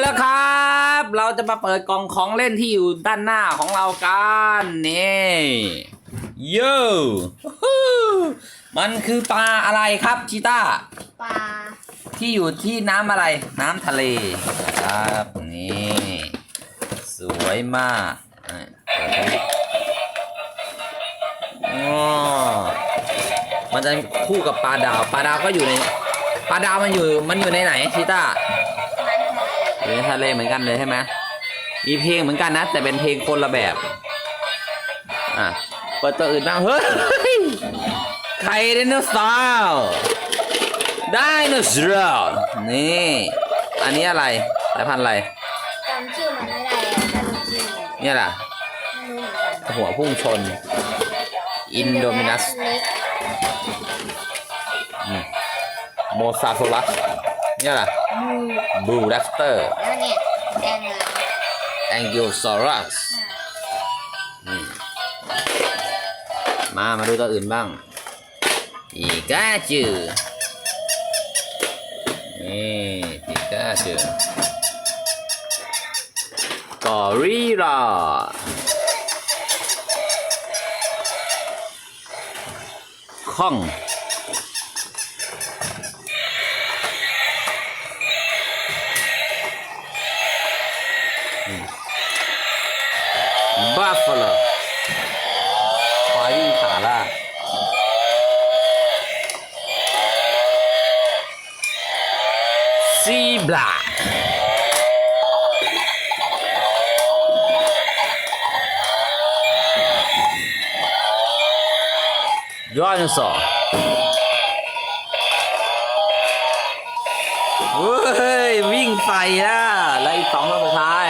แล้วครับ เราจะมาเปิดกล่องของเล่นที่อยู่ด้านหน้าของเรากันนี่โย่มันคือปลาอะไรครับชิต้าปลาที่อยู่ที่น้ำอะไร น้ำทะเลครับนี่สวยมากอะเปิดดูอ๋อมันจะคู่กับปลาดาว ปลาดาวก็อยู่ใน ปลาดาวมันอยู่ มันอยู่ในไหนชิต้า อยู่ในทะเลเหมือนกันเลยใช่ไหมมีเพลงเหมือนกันนะ แต่เป็นเพลงคนละแบบ อะ เปิดตัวอื่นบ้าง เฮ้ย ไข่ไดโนเสาร์ไดโนเสาร์นี่ อันนี้อะไรสายพันธุ์อะไร จำชื่อมันไม่ได้แล้วจำชื่อมันเนี่ยล่ะ ไม่รู้เหมือนกันหัวพุ่งชน อินโดมินัส เล็กโมซาโซลัส เนี่ยล่ะบูบูแรปเตอร์แล้วเนี่ยแดงเลยแองกิลซอรัสมามาดูตัวอื่นบ้างอีกาจือนี่อีกาจือกอริลลาข้ บัฟฟาโลควายวิ่งขาล่าซีบลาย้อนสอเฮ้ย วิ่งใส่อะแล้วอีกสองตัวสุดท้าย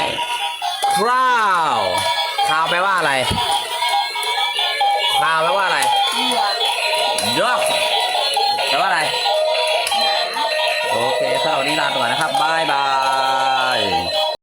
ครา แปลว่าอะไร ลาวแปลว่าอะไรเยอะแปลว่าอะไร โอเคสำหรับวันนี้ลาไปก่อนนะครับ